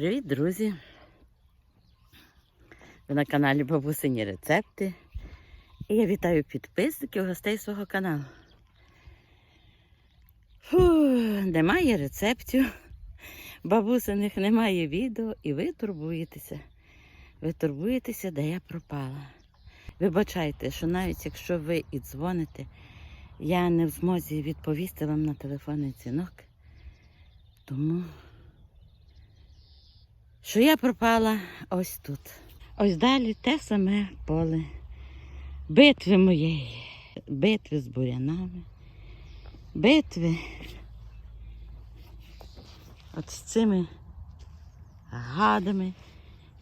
Привіт, друзі! Ви на каналі Бабусині Рецепти. І я вітаю підписників гостей свого каналу. Фу, немає рецептів, бабусиних немає відео, і ви турбуєтеся. Ви турбуєтеся, де я пропала. Вибачайте, що навіть якщо ви і дзвоните, я не в змозі відповісти вам на телефонний дзвінок. Тому що я пропала ось тут. Ось далі те саме поле. Битви моєї, битви з бурянами, битви от з цими гадами,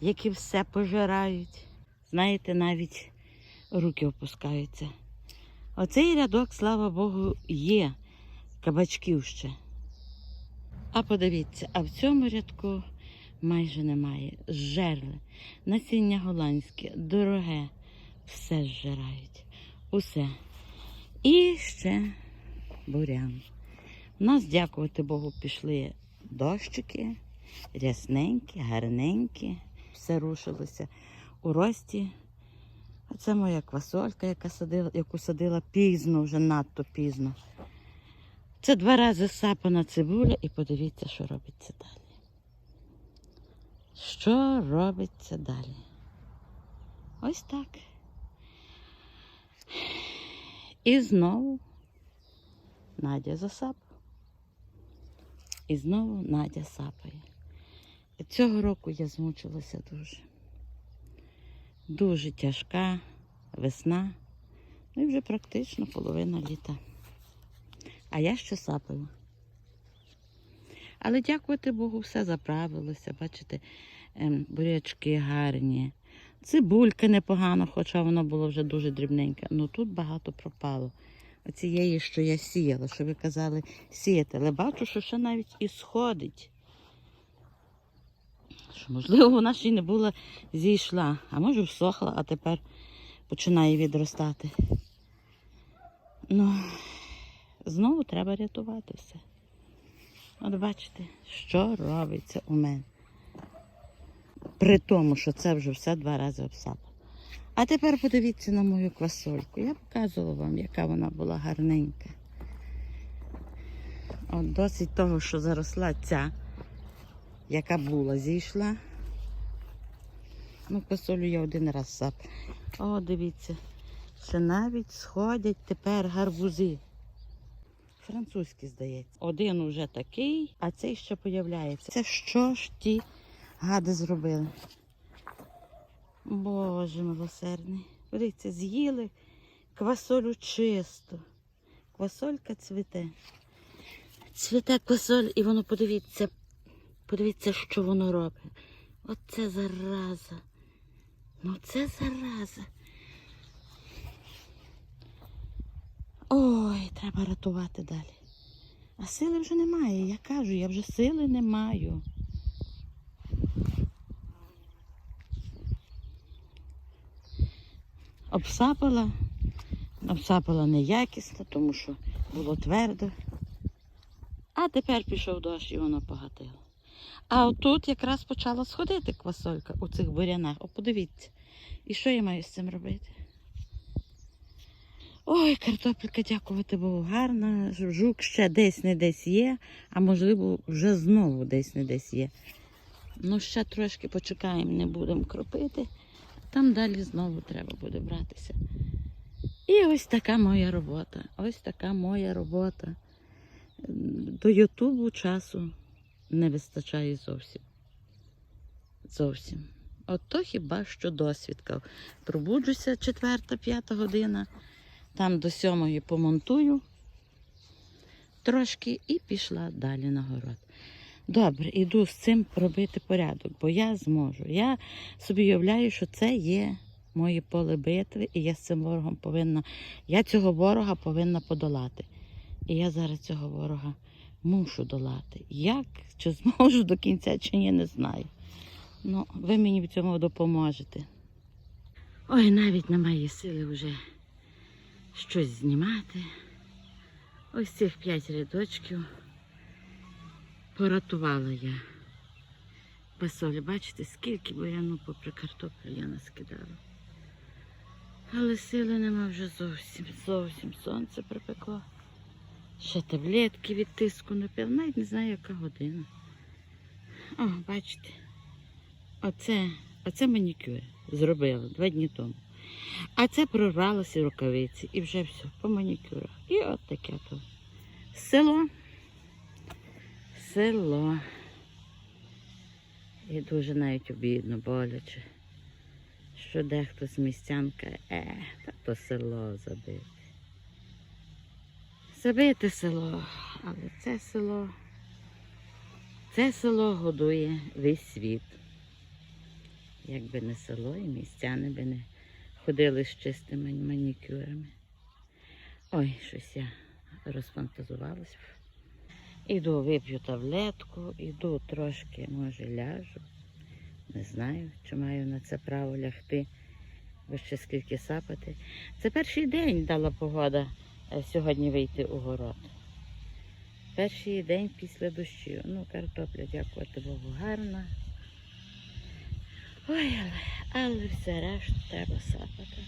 які все пожирають. Знаєте, навіть руки опускаються. Оцей рядок, слава Богу, є кабачків ще. А подивіться, а в цьому рядку майже немає. Жерли, насіння голландське, дороге, все зжирають. Усе. І ще бурян. У нас, дякувати Богу, пішли дощики, рясненькі, гарненькі, все рушилося у рості. А це моя квасолька, яка садила, яку садила пізно, вже надто пізно. Це два рази сапана цибуля і подивіться, що робиться далі. Що робиться далі? Ось так. І знову Надя засапала. І знову Надя сапає. І цього року я змучилася дуже. Дуже тяжка весна. Ну і вже практично половина літа. А я ще сапаю. Але дякувати Богу, все заправилося. Бачите, ем, бурячки гарні. Цибулька непогано, хоча воно було вже дуже дрібненьке. Ну тут багато пропало. Оцієї, що я сіяла, що ви казали сіяти. Але бачу, що ще навіть і сходить. Що, можливо, вона ще й не була зійшла, а може всохла, а тепер починає відростати. Ну, знову треба рятувати все. От бачите, що робиться у мене. При тому, що це вже все два рази обсапало. А тепер подивіться на мою квасольку. Я показувала вам, яка вона була гарненька. От досить того, що заросла ця, яка була, зійшла. Ну, квасолю я один раз сап. О, дивіться, ще навіть сходять тепер гарбузи. Французькі, здається. Один уже такий, а цей ще появляється. Це що ж ті гади зробили? Боже милосердний. Подивіться, з'їли квасолю чисто. Квасолька цвіте. Цвіте квасоль, і воно, подивіться, подивіться, що воно робить. Оце зараза. Ну це зараза. Ой, треба рятувати далі. А сили вже немає. Я кажу, я вже сили не маю. Обсапала, обсапала неякісно, тому що було твердо. А тепер пішов дощ і воно погатило. А отут якраз почала сходити квасолька у цих бурянах. О, подивіться. І що я маю з цим робити? Ой, картопелька, дякувати Богу, гарна. Жук ще десь не десь є, а можливо, вже знову десь не десь є. Ну, ще трошки почекаємо, не будемо кропити. Там далі знову треба буде братися. І ось така моя робота. Ось така моя робота. До Ютубу часу не вистачає зовсім. Зовсім. От то хіба що досвідка. Пробуджуся четверта-п'ята година. Там до сьомої помонтую трошки і пішла далі на город. Добре, іду з цим робити порядок, бо я зможу. Я собі уявляю, що це є моє поле битви, і я з цим ворогом повинна, я цього ворога повинна подолати. І я зараз цього ворога мушу долати. Як, чи зможу до кінця, чи ні, не знаю. Ну, ви мені в цьому допоможете. Ой, навіть немає сили вже щось знімати. Ось цих п'ять рядочків поратувала я. Пасолі, бачите, скільки буряну попри картоплю я наскидала. Але сили нема вже зовсім, зовсім сонце припекло. Ще таблетки від тиску напив, навіть не знаю, яка година. О, бачите, оце, оце манікюр зробила два дні тому. А це прорвалося рукавиці і вже все, по манікюрах. І от таке то. Село. Село. І дуже навіть обідно, боляче. Що дехто з містян каже, е, та то село забите. Забите село, але це село, це село годує весь світ. Якби не село, і містяни би не ходили з чистими манікюрами. Ой, щось я розфантазувалась. Іду вип'ю таблетку, іду трошки, може, ляжу. Не знаю, чи маю на це право лягти, бо ще скільки сапати. Це перший день дала погода е, сьогодні вийти у город. Перший день після дощу. Ну, картопля, дякувати Богу, гарна. Ой, але, але все решту треба сапати.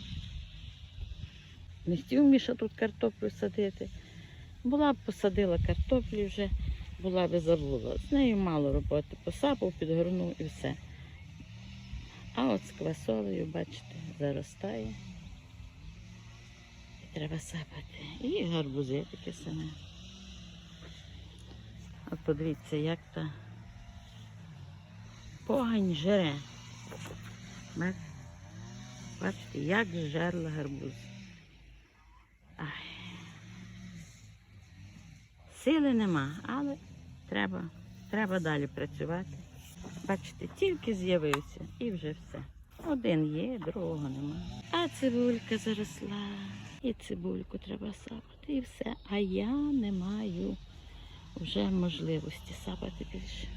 Не хотів Міша тут картоплю садити. Була б посадила картоплю вже, була б забула. З нею мало роботи. Посапав, підгорнув і все. А от з квасолею, бачите, заростає. І треба сапати. І гарбузи такі саме. От подивіться, як та погань жере. Бач- Бачите, як жерла гарбуз. Ай. Сили нема, але треба, треба далі працювати. Бачите, тільки з'явився і вже все. Один є, другого нема. А цибулька заросла. І цибульку треба сапати, і все. А я не маю вже можливості сапати більше.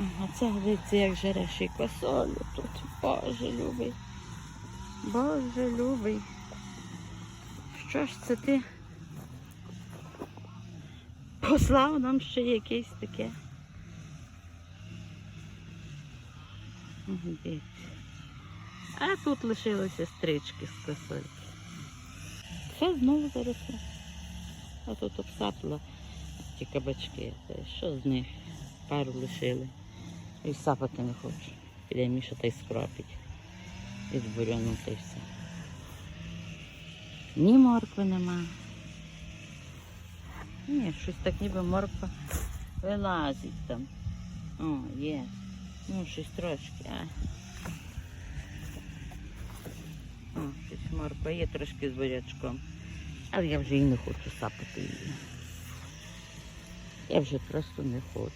Ага, це дивіться, як жереш і квасолю тут. Боже любий. Боже любий. Що ж це ти? Послав нам ще якесь таке. Мгм, дивіться. А тут лишилися стрічки з косольки. Все знову заросло. А тут обсапла ті кабачки. Що з них? Пару лишили. І сапати не хочу. Піде Міша та й скропить. Від буряну та й все. Ні моркви нема. Ні, щось так ніби морква вилазить там. О, є. Ну, щось трошки, а. О, щось морква є трошки з бурячком. Але я вже і не хочу сапати її. Я вже просто не хочу.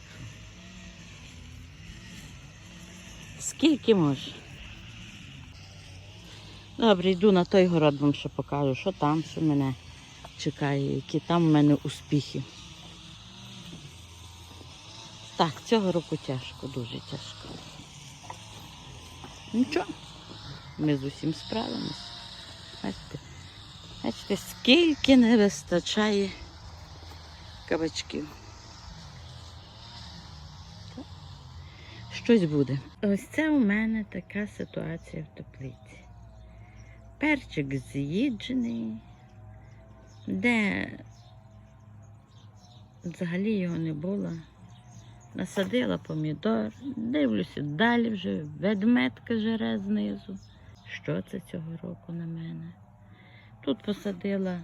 Скільки може? Добре, йду на той город, вам ще покажу, що там, що мене чекає, які там в мене успіхи. Так, цього року тяжко, дуже тяжко. Нічого, ми з усім справимось. Бачите, бачите, скільки не вистачає кабачків. Щось буде. Ось це у мене така ситуація в теплиці. Перчик з'їджений, де взагалі його не було. Насадила помідор, дивлюся, далі вже ведметка жере знизу. Що це цього року на мене? Тут посадила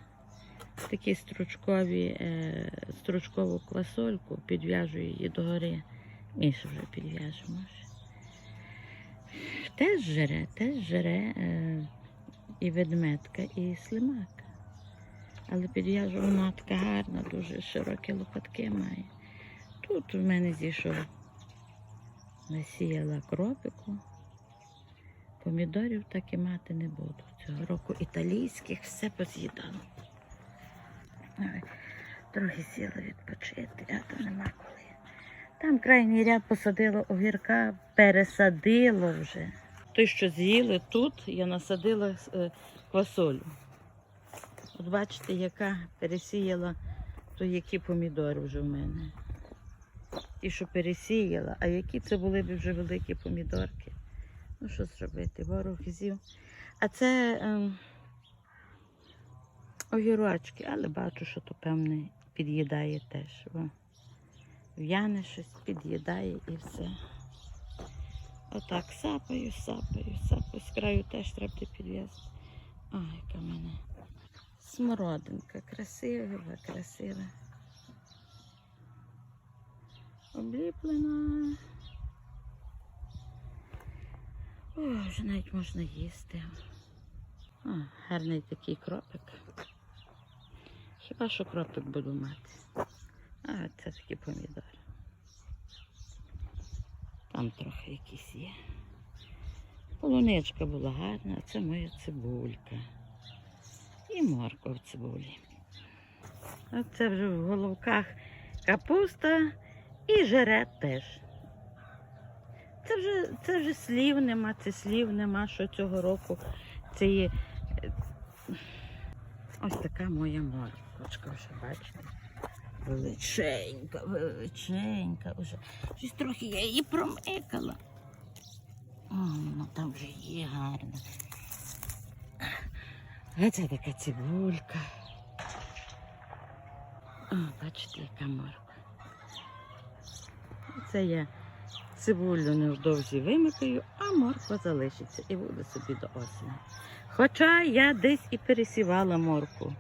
такі стручкові, е, стручкову квасольку, підв'яжу її догори. Міша вже підв'яже може. Теж жере, теж жере. Е, і ведметка, і слимак. Але підв'яжу вона така гарна, дуже широкі лопатки має. Тут в мене зійшов, насіяла кропику. Помідорів так і мати не буду. Цього року італійських все поз'їдала. Ой, Трохи сіла відпочити, а то нема коли. Там крайній ряд посадила огірка, пересадила вже. Той, що з'їли тут, я насадила е, квасолю. От бачите, яка пересіяла, то які помідори вже в мене. ті, що пересіяла, а які це були б вже великі помідорки. Ну, що зробити? Ворог з'їв. А це ем, огірочки, але бачу, що то певне під'їдає теж. Бо в'яне щось, під'їдає і все. Отак сапаю, сапаю, сапаю. З краю теж треба підв'язати. Ай, яка в мене смородинка. Красива, красива. Обліплена. О, вже навіть можна їсти. О, гарний такий кропик. Хіба що кропик буду мати. А, це такі помідори. Там трохи якісь є. Полуничка була гарна, а це моя цибулька. І морква в цибулі. А це вже в головках капуста і жерет теж. Це вже, це вже слів нема, це слів нема, що цього року це є. е, Ось така моя морквочка вже, бачите. Величенька, величенька. Вже. Щось трохи я її промикала. Ну там вже є гарна. А це така цибулька. О, бачите, яка морква. Це я цибулю невдовзі вимикаю, а морква залишиться і буде собі до осені. Хоча я десь і пересівала морку.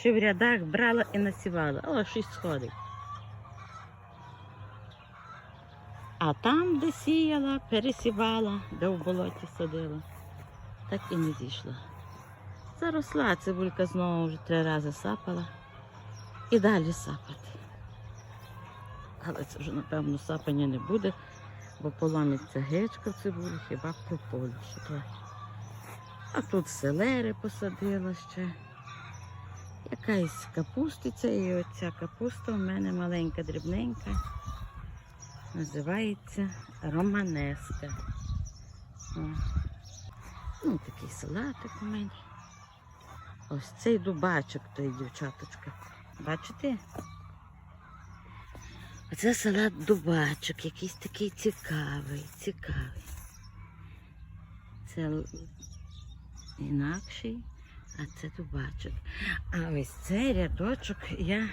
Ще в рядах брала і насівала. О, щось сходить. А там, де сіяла, пересівала, де в болоті садила, так і не зійшла. Заросла цибулька знову вже три рази сапала і далі сапати. Але це вже, напевно, сапання не буде, бо поломиться гечка в цибулі, хіба прополю. що то. А тут селери посадила ще. Якась капустиця, і оця капуста у мене маленька, дрібненька. Називається романеска. О. Ну, такий салатик у мене. Ось цей дубачок той дівчаточка. Бачите? Оце салат дубачок, якийсь такий цікавий, цікавий. Це інакший, а це дубачок. А ось цей рядочок я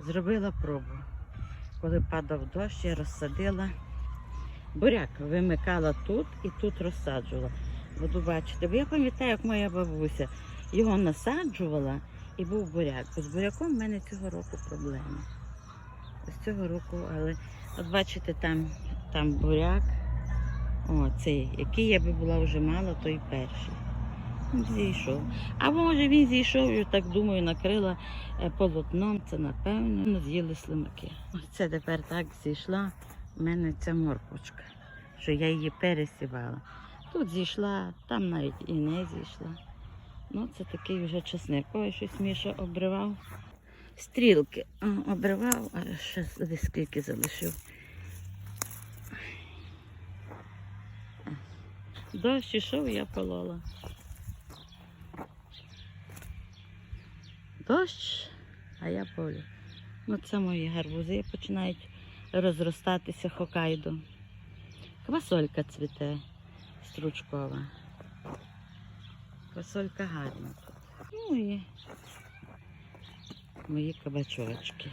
зробила пробу. Коли падав дощ, я розсадила буряк, вимикала тут і тут розсаджувала. Буду бачити. Бо я пам'ятаю, як моя бабуся його насаджувала і був буряк. Бо з буряком в мене цього року проблеми. З цього року, але от бачите, там, там буряк. О, цей, який я би була вже мала, той перший. Зійшов. А може він зійшов, я так думаю, накрила е, полотном, це напевно з'їли слимаки. Ось це тепер так зійшла в мене ця морквочка, що я її пересівала. Тут зійшла, там навіть і не зійшла. Ну, це такий вже чесник. Ой, щось Міша обривав. Стрілки обривав, а ще десь скільки залишив. Дощ ішов, я полола. Дощ, а я полю. Ну, це мої гарбузи починають розростатися хокайдо. Квасолька цвіте стручкова. Квасолька гарна. Ну і мої кабачочки.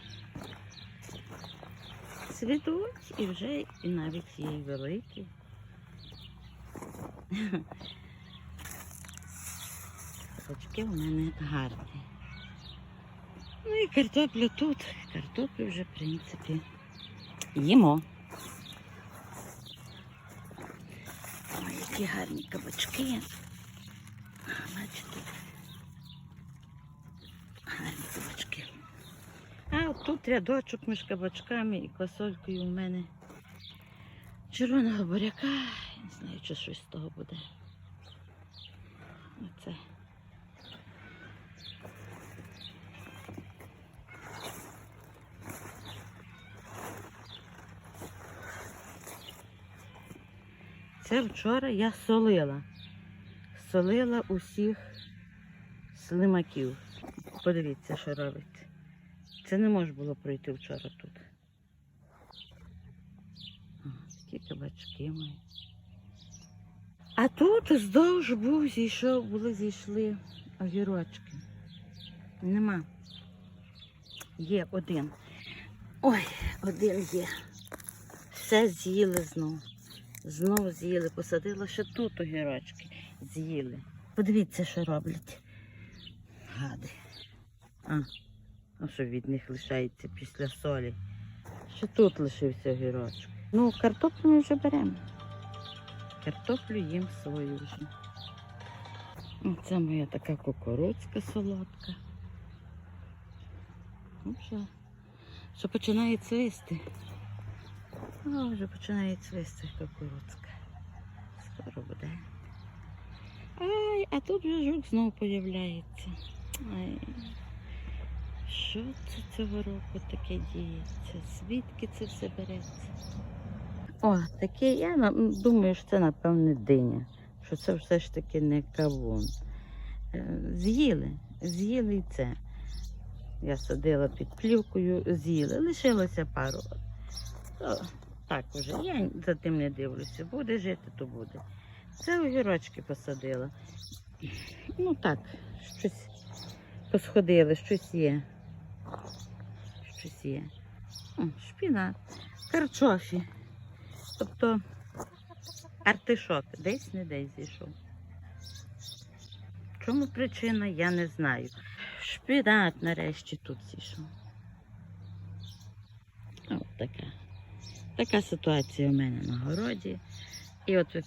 Цвітуть і вже і навіть є великі. Кабачки у мене гарні. Ну і картопля тут. Картоплю вже, в принципі, їмо. Ой, які гарні кабачки. Бачите? Гарні кабачки. А от тут рядочок між кабачками і квасолькою у мене червоного буряка. Не знаю, чи щось з того буде. Оце. Це вчора я солила. Солила усіх слимаків. Подивіться, що робить. Це не може було пройти вчора тут. О, такі кабачки мої. А тут здовж був, зійшов, були, зійшли огірочки. Нема. Є один. Ой, один є. Все з'їли знову. Знов з'їли. Посадила ще тут огірочки. З'їли. Подивіться, що роблять. Гади. А, а що від них лишається після солі? Ще тут лишився огірочок. Ну, картоплю ми вже беремо. Картоплю їм свою вже. Це моя така кукурудзка солодка. Ну, вже, вже починає цвісти. О, вже починає цвісти кукурудзка. Скоро буде. Ай, а тут вже жук знову появляється. Ай. Що це цього року таке діється? Звідки це все береться? О, таке, я думаю, що це, напевне, диня. Що це все ж таки не кавун. Е, З'їли, з'їли і це. Я садила під плівкою, з'їли. Лишилося пару. Так уже. Я за тим не дивлюся. Буде жити, то буде. Це огірочки посадила. Ну так, щось посходили, щось є. Щось є. О, шпінат, карчофі. Тобто артишок десь не десь зійшов. Чому причина, я не знаю. Шпінат нарешті тут зійшов. От така. Така ситуація у мене на городі. І от ви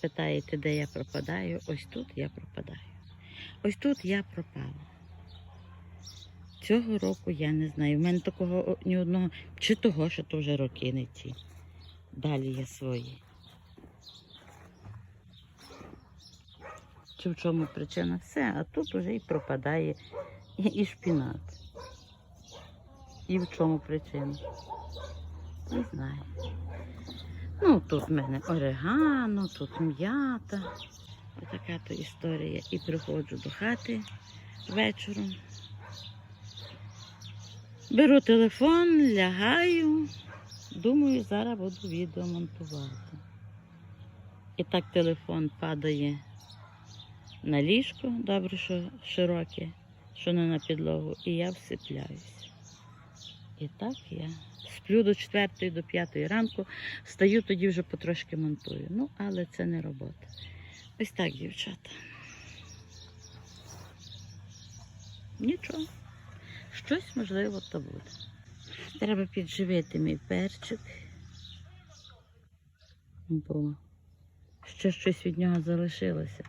питаєте, де я пропадаю. Ось тут я пропадаю. Ось тут я пропала. Цього року я не знаю. У мене такого ні одного, чи того, що то вже роки не ті. Далі є свої. Чи в чому причина? Все, а тут вже і пропадає і, і шпінат. І в чому причина? Не знаю. Ну, тут в мене орегано, тут м'ята. Отака то історія. І приходжу до хати вечором. Беру телефон, лягаю. Думаю, зараз буду відео монтувати. І так телефон падає на ліжко, добре, що широке, що не на підлогу, і я всипляюся. І так я сплю до 4 до 5 ранку, встаю, тоді вже потрошки монтую. Ну, але це не робота. Ось так, дівчата. Нічого. Щось можливо то буде. Треба підживити мій перчик. Бо ще щось від нього залишилося.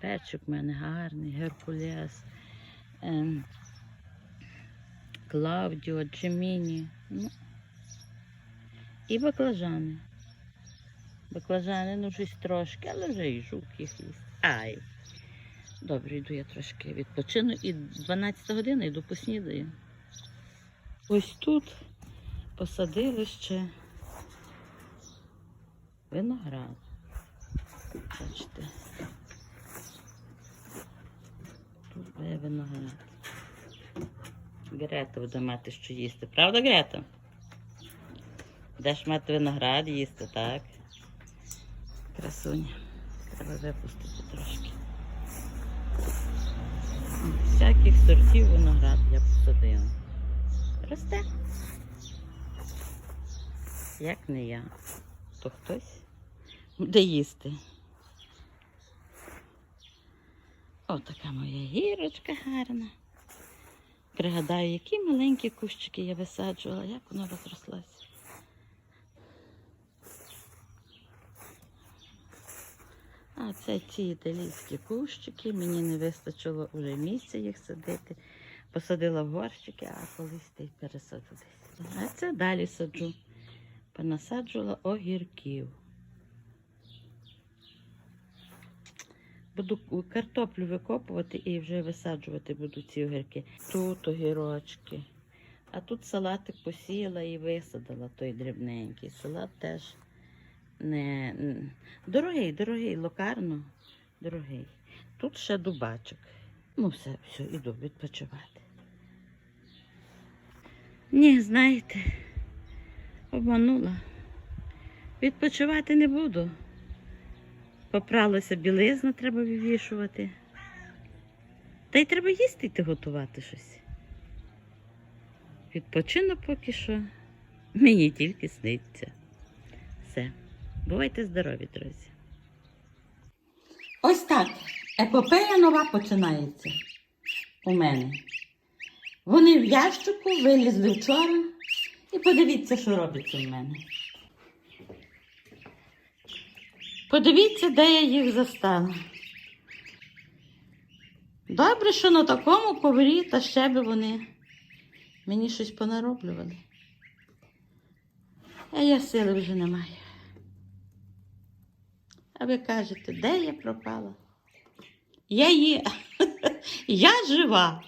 Перчик в мене гарний, геркулес, Клаудіо, Джеміні. Ну, і баклажани. Баклажани, ну щось трошки, але вже і жук їх їсть. Ай. Добре, йду я трошки відпочину і 12 година йду поснідаю. Ось тут посадили ще виноград. Бачите. Тут буде виноград. Грета буде мати що їсти. Правда, Грета? Будеш мати виноград їсти, так? Красуня. Треба випустити трошки. Всяких сортів виноград я посадила. Росте. Як не я, то хтось буде їсти. О, така моя гірочка гарна. Пригадаю, які маленькі кущики я висаджувала, як воно розрослося. А це ці італійські кущики. Мені не вистачило вже місця їх садити. Посадила в горщики, а колись й десь. А це далі саджу. Понасаджувала огірків. Буду картоплю викопувати і вже висаджувати буду ці огірки. Тут огірочки. А тут салатик посіяла і висадила той дрібненький. Салат теж не дорогий, дорогий, локарно, дорогий. Тут ще дубачок. Ну, все, все, іду відпочивати. Ні, знаєте, Обманула. Відпочивати не буду. Попралася білизна, треба вивішувати. Та й треба їсти йти готувати щось. Відпочину поки що. Мені тільки сниться. Все. Бувайте здорові, друзі. Ось так. Епопея нова починається у мене. Вони в ящику вилізли вчора. І подивіться, що робиться в мене. Подивіться, де я їх застала. Добре, що на такому коврі та ще би вони мені щось понароблювали. А я сили вже не маю. А ви кажете, де я пропала? Я є. Я жива.